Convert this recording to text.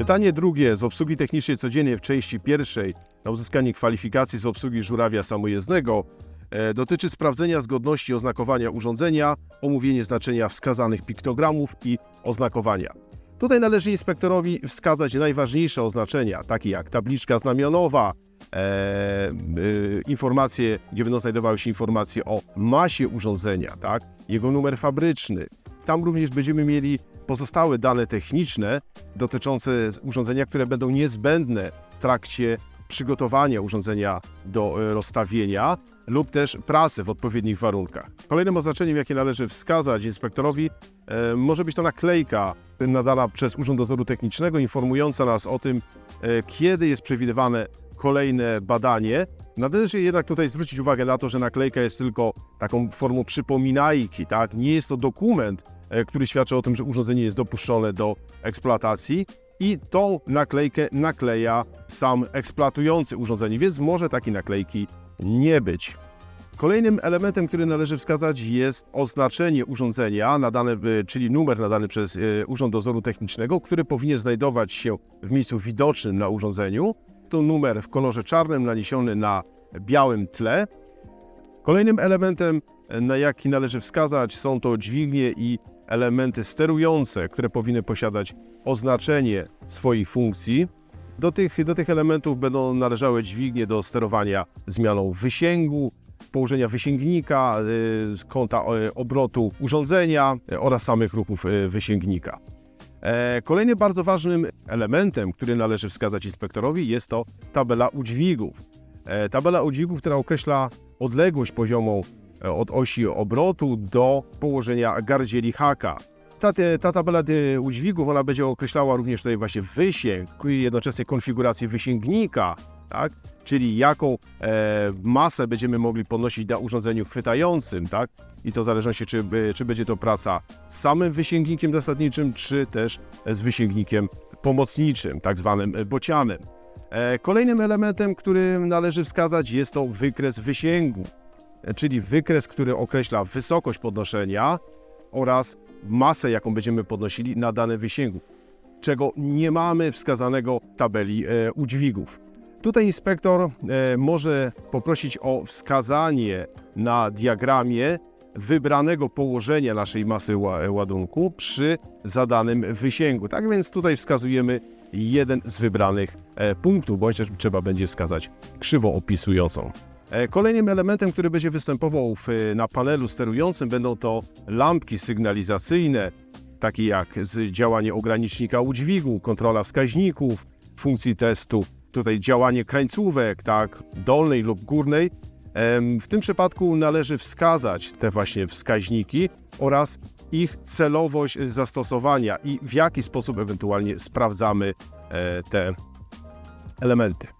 Pytanie drugie z obsługi technicznej codziennej w części pierwszej na uzyskanie kwalifikacji z obsługi żurawia samojezdnego e, dotyczy sprawdzenia zgodności oznakowania urządzenia, omówienie znaczenia wskazanych piktogramów i oznakowania. Tutaj należy inspektorowi wskazać najważniejsze oznaczenia, takie jak tabliczka znamionowa, e, e, informacje, gdzie będą znajdowały się informacje o masie urządzenia, tak? jego numer fabryczny. Tam również będziemy mieli pozostałe dane techniczne dotyczące urządzenia, które będą niezbędne w trakcie przygotowania urządzenia do e, rozstawienia lub też pracy w odpowiednich warunkach. Kolejnym oznaczeniem, jakie należy wskazać inspektorowi, e, może być to naklejka nadana przez Urząd Dozoru Technicznego, informująca nas o tym, e, kiedy jest przewidywane kolejne badanie. Należy jednak tutaj zwrócić uwagę na to, że naklejka jest tylko taką formą przypominajki, tak? Nie jest to dokument, który świadczy o tym, że urządzenie jest dopuszczone do eksploatacji i tą naklejkę nakleja sam eksploatujący urządzenie, więc może takiej naklejki nie być. Kolejnym elementem, który należy wskazać jest oznaczenie urządzenia, nadane, e, czyli numer nadany przez e, Urząd Dozoru Technicznego, który powinien znajdować się w miejscu widocznym na urządzeniu. To numer w kolorze czarnym naniesiony na białym tle. Kolejnym elementem, e, na jaki należy wskazać, są to dźwignie i elementy sterujące, które powinny posiadać oznaczenie swoich funkcji. Do tych, do tych elementów będą należały dźwignie do sterowania zmianą wysięgu, położenia wysięgnika, y, kąta y, obrotu urządzenia y, oraz samych ruchów wysięgnika. E, Kolejnym bardzo ważnym elementem, który należy wskazać inspektorowi, jest to tabela udźwigów. E, Tabela udźwigów, która określa odległość poziomą e, od osi obrotu do położenia gardzieli haka. Ta, ta tabela e, udźwigów, ona będzie określała również tutaj właśnie wysięg i jednocześnie konfigurację wysięgnika, tak? czyli jaką e, masę będziemy mogli podnosić na urządzeniu chwytającym, tak? I to w zależności, czy, czy będzie to praca z samym wysięgnikiem zasadniczym, czy też z wysięgnikiem pomocniczym, tak zwanym bocianem. E, Kolejnym elementem, który należy wskazać, jest to wykres wysięgu, czyli wykres, który określa wysokość podnoszenia oraz masę, jaką będziemy podnosili na danym wysięgu, czego nie mamy wskazanego w tabeli e, udźwigów. Tutaj inspektor e, może poprosić o wskazanie na diagramie wybranego położenia naszej masy ła- ładunku przy zadanym wysięgu. Tak więc tutaj wskazujemy jeden z wybranych e, punktów, bądź też trzeba będzie wskazać krzywą opisującą. E, Kolejnym elementem, który będzie występował w, na panelu sterującym będą to lampki sygnalizacyjne, takie jak działanie ogranicznika udźwigu, kontrola wskaźników, funkcji testu, tutaj działanie krańcówek, tak, dolnej lub górnej. W tym przypadku należy wskazać te właśnie wskaźniki oraz ich celowość zastosowania i w jaki sposób ewentualnie sprawdzamy e, te elementy.